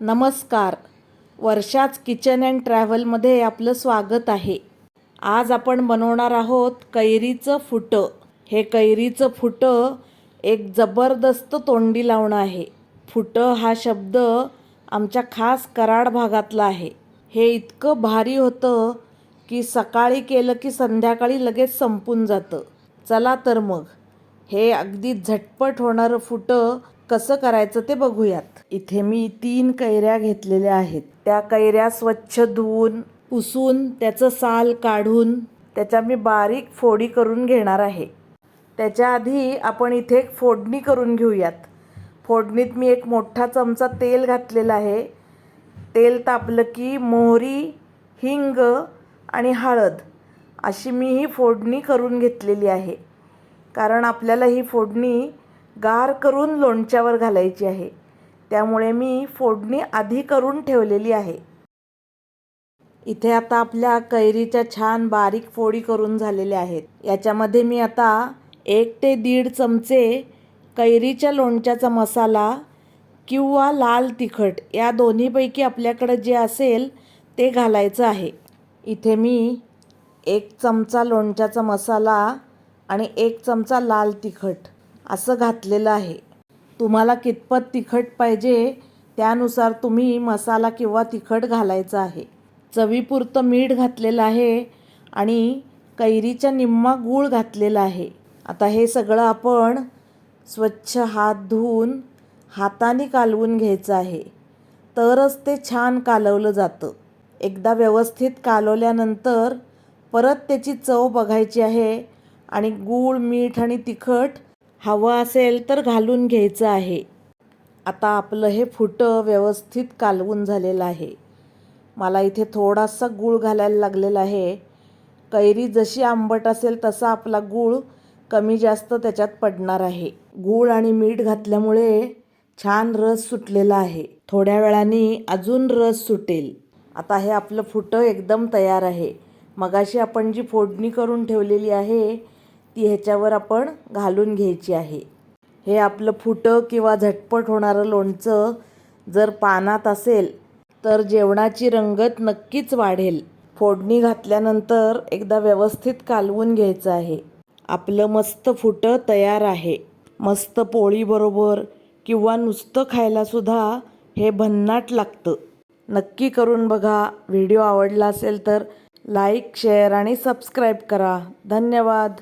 नमस्कार. वर्षाच kitchen and ट्रॅव्हलमध्ये आपलं स्वागत आहे. आज आपण बनवणार आहोत कैरीचं फुटं. हे कैरीचं फुटं एक जबरदस्त तोंडी लावणं आहे. फुटं हा शब्द आमच्या खास कराड भागातला आहे. हे इतकं भारी होतं की सकाळी केलं की संध्याकाळी लगेच संपून जातं. चला तर मग. हे अगदी झटपट होणारं फुटं कसं करायचं ते बघूयात. इथे मी तीन कैऱ्या घेतलेल्या आहेत. त्या कैऱ्या स्वच्छ धुवून पुसून त्याचं साल काढून त्याच्या मी बारीक फोडी करून घेणार आहे. त्याच्या आधी आपण इथे एक फोडणी करून घेऊयात. फोडणीत मी एक मोठा चमचा तेल घातलेला आहे. तेल तापलं की मोहरी हिंग आणि हळद अशी मी ही फोडणी करून घेतलेली आहे. कारण आपल्याला ही फोडणी गार करून लोणच्यावर घालायची आहे. त्यामुळे मी फोडणी आधी करून ठेवलेली आहे. इथे आता आपल्या कैरीच्या छान बारीक फोडी करून झालेल्या आहेत. याच्यामध्ये मी आता एक ते दीड चमचे कैरीच्या लोणच्याचा मसाला किंवा लाल तिखट या दोन्हीपैकी आपल्याकडं जे असेल ते घालायचं आहे. इथे मी एक चमचा लोणच्याचा मसाला आणि एक चमचा लाल तिखट असं घातलेलं आहे. तुम्हाला कितपत तिखट पाहिजे त्यानुसार तुम्ही मसाला किंवा तिखट घालायचं आहे. चवीपुरतं मीठ घातलेलं आहे आणि कैरीच्या निम्मा गूळ घातलेला आहे. आता हे सगळं आपण स्वच्छ हात धुवून हाताने कालवून घ्यायचं आहे. तरच ते छान कालवलं जातं. एकदा व्यवस्थित कालवल्यानंतर परत त्याची चव बघायची आहे आणि गूळ मीठ आणि तिखट हवं असेल तर घालून घ्यायचं आहे. आता आपलं हे फुटं व्यवस्थित कालवून झालेलं आहे. मला इथे थोडासा गूळ घालायला लागलेला आहे. कैरी जशी आंबट असेल तसा आपला गूळ कमी जास्त त्याच्यात पडणार आहे. गूळ आणि मीठ घातल्यामुळे छान रस सुटलेला आहे. थोड्या वेळाने अजून रस सुटेल. आता हे आपलं फुटं एकदम तयार आहे. मगाशी आपण जी फोडणी करून ठेवलेली आहे ती ह्याच्यावर आपण घालून घ्यायची आहे. हे आपलं फुटं किंवा झटपट होणारं लोणचं जर पानात असेल तर जेवणाची रंगत नक्कीच वाढेल. फोडणी घातल्यानंतर एकदा व्यवस्थित कालवून घ्यायचं आहे. आपलं मस्त फुटं तयार आहे. मस्त पोळीबरोबर किंवा नुसतं खायलासुद्धा हे भन्नाट लागतं. नक्की करून बघा. व्हिडिओ आवडला असेल तर लाईक शेअर आणि सबस्क्राईब करा. धन्यवाद.